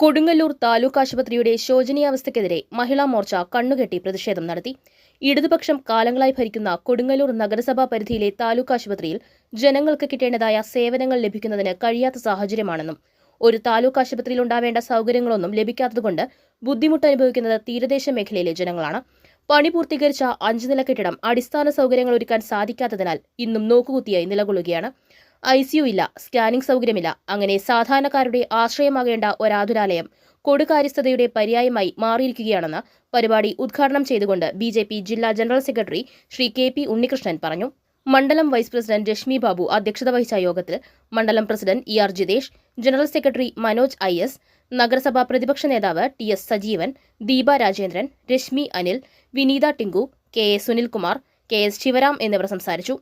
കൊടുങ്ങല്ലൂർ താലൂക്ക് ആശുപത്രിയുടെ ശോചനീയാവസ്ഥയ്ക്കെതിരെ മഹിളാ മോർച്ച കണ്ണുകെട്ടി പ്രതിഷേധം നടത്തി. ഇടതുപക്ഷം കാലങ്ങളായി ഭരിക്കുന്ന കൊടുങ്ങല്ലൂർ നഗരസഭാ പരിധിയിലെ താലൂക്ക് ആശുപത്രിയിൽ ജനങ്ങൾക്ക് കിട്ടേണ്ടതായ സേവനങ്ങൾ ലഭിക്കുന്നതിന് കഴിയാത്ത സാഹചര്യമാണെന്നും ഒരു താലൂക്ക് ആശുപത്രിയിൽ ഉണ്ടാവേണ്ട സൗകര്യങ്ങളൊന്നും ലഭിക്കാത്തതുകൊണ്ട് ബുദ്ധിമുട്ട് അനുഭവിക്കുന്നത് തീരദേശ മേഖലയിലെ ജനങ്ങളാണ്. പണി പൂർത്തീകരിച്ച അഞ്ച് നില കെട്ടിടം അടിസ്ഥാന സൗകര്യങ്ങൾ ഒരുക്കാൻ സാധിക്കാത്തതിനാൽ ഇന്നും നോക്കുകുത്തിയായി നിലകൊള്ളുകയാണ്. ഐ സിയു ഇല്ല സ്കാനിംഗ് സൗകര്യമില്ല. അങ്ങനെ സാധാരണക്കാരുടെ ആശ്രയമാകേണ്ട ഒരാതുരാലയം കൊടുകാര്യസ്ഥതയുടെ പര്യായമായി മാറിയിരിക്കുകയാണെന്ന് പരിപാടി ഉദ്ഘാടനം ചെയ്തുകൊണ്ട് ബി ജെ പി ജില്ലാ general secretary Shri K P Unnikrishnan പറഞ്ഞു. മണ്ഡലം വൈസ് പ്രസിഡന്റ് രശ്മി ബാബു അധ്യക്ഷത വഹിച്ച യോഗത്തിൽ മണ്ഡലം president E R Jithesh general secretary Manoj I S നഗരസഭാ പ്രതിപക്ഷ നേതാവ് T S Sajeevan Deepa Rajendran Reshmi Anil Vineetha Tinku K A Sunilkumar K S Shivaram എന്നിവർ സംസാരിച്ചു.